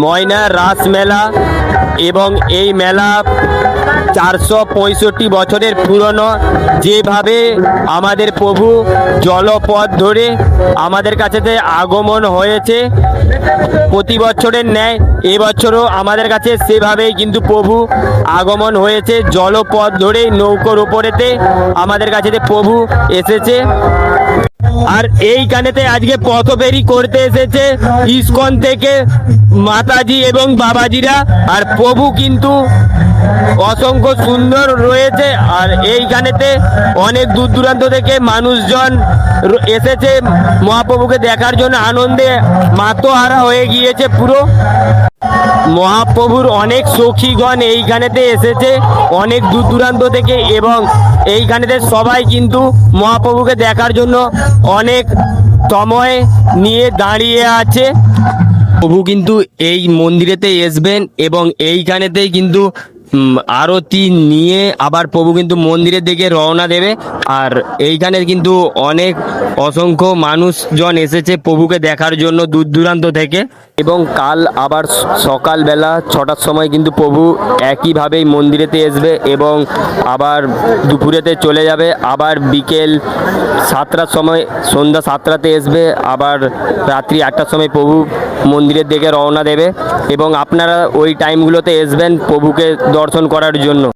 ময়না রাস মেলা এবং এই মেলা চারশো পঁয়ষট্টি বছরের পুরনো। যেভাবে আমাদের প্রভু জলপথ ধরে আমাদের কাছেতে আগমন হয়েছে, প্রতি বছরের ন্যায়, এবছরও আমাদের কাছে সেভাবেই কিন্তু প্রভু আগমন হয়েছে। জলপথ ধরে নৌকোর ওপরেতে আমাদের কাছে প্রভু এসেছে। আর এইখানেতে আজকে পথফেরি করতে এসেছে, ইস্কন থেকে মাতাজি এবং বাবাজিরা, আর প্রভু কিন্তু অসংখ্য সুন্দর রয়েছে, আর এইখানেতে অনেক দূর দূরান্ত থেকে মানুষজন এসেছে মহাপ্রভুকে দেখার জন্য আনন্দে মাতোহারা হয়ে গিয়েছে পুরো। মহাপ্রভুর অনেক সখীগণ এইখানেতে এসেছে, অনেক দূর দূরান্ত থেকে, এবং এইখানেতে সবাই কিন্তু মহাপ্রভুকে দেখার জন্য অনেক সময় নিয়ে দাঁড়িয়ে আছে। প্রভু কিন্তু এই মন্দিরেতেই আসবেন এবং এইখানেতেই কিন্তু আরতি নিয়ে আবার প্রভু কিন্তু মন্দিরের দিকে রওনা দেবে। আর এইখানে কিন্তু অনেক অসংখ্য মানুষজন এসেছে প্রভুকে দেখার জন্য দূর দূরান্ত থেকে। এবং কাল আবার সকালবেলা ছটার সময় কিন্তু প্রভু একইভাবেই মন্দিরেতে আসবে এবং আবার দুপুরেতে চলে যাবে। আবার বিকেল সাতটার সময়, সন্ধ্যা সাতটাতে আসবে। আবার রাত্রি আটটার সময় প্রভু মন্দিরের দিকে রওনা দেবে। এবং আপনারা ওই টাইমগুলোতে আসবেন প্রভুকে দর্শন করার জন্য।